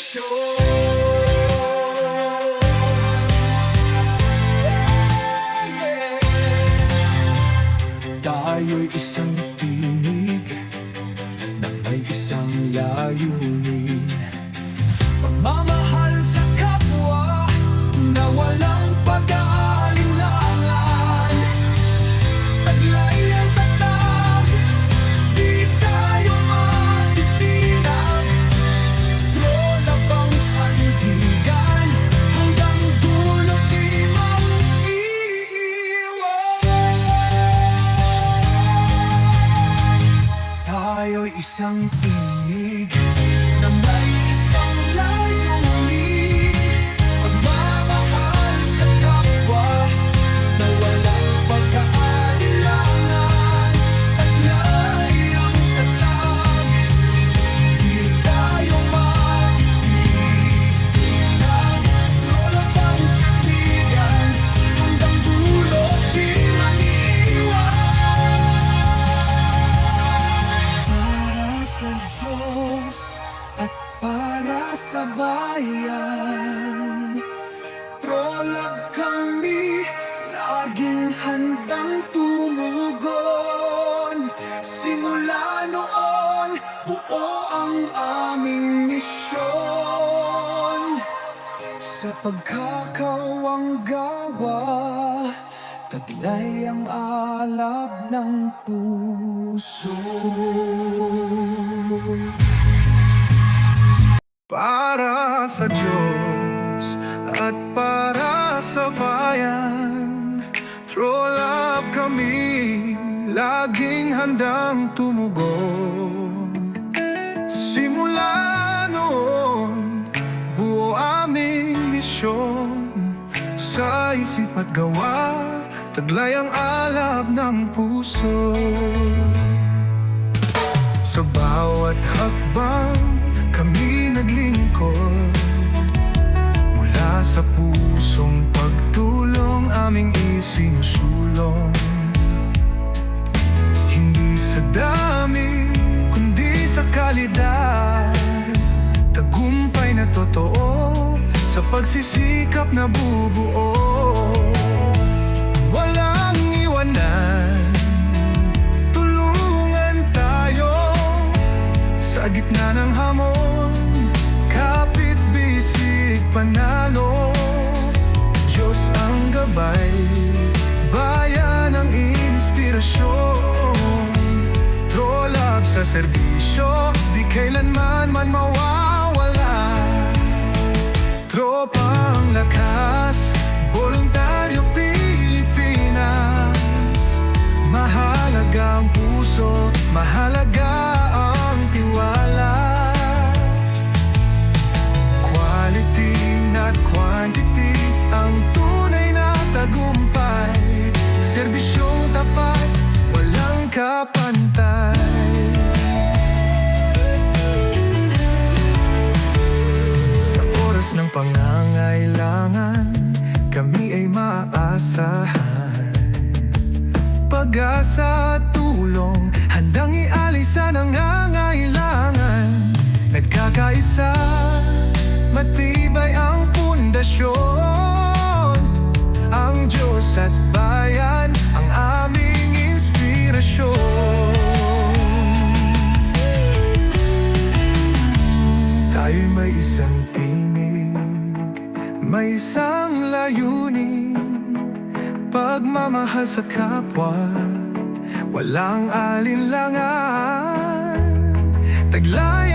inspirasyon Tayo'y isang tinig na may isang layunin. Pagmamahal Diyos at para sa bayan. Trolab kami, laging handang tumugon. Simula noon, buo ang aming misyon. Sa pagkakawang gawa, taglay ang alab ng puso. Sa Diyos at para sa bayan. True love kami, laging handang tumugon. Simula noon, buo aming misyon Sa isip at gawa, taglay ang alab ng puso. Sa bawat hakbang kami naglingkod sa pusong pagtulong aming isinusulong. Hindi sa dami, kundi sa kalidad. Tagumpay na totoo sa pagsisikap na bubuo serbisyo Di kailanman man mawawala. Tropang lakas Voluntaryo Pilipinas. Mahalaga ang puso Mahalaga pundasyon Ang Diyos at bayan Ang aming inspirasyon. Tayo'y may isang tinig May isang layunin. Pagmamahal sa kapwa Walang alinlangan. Taglay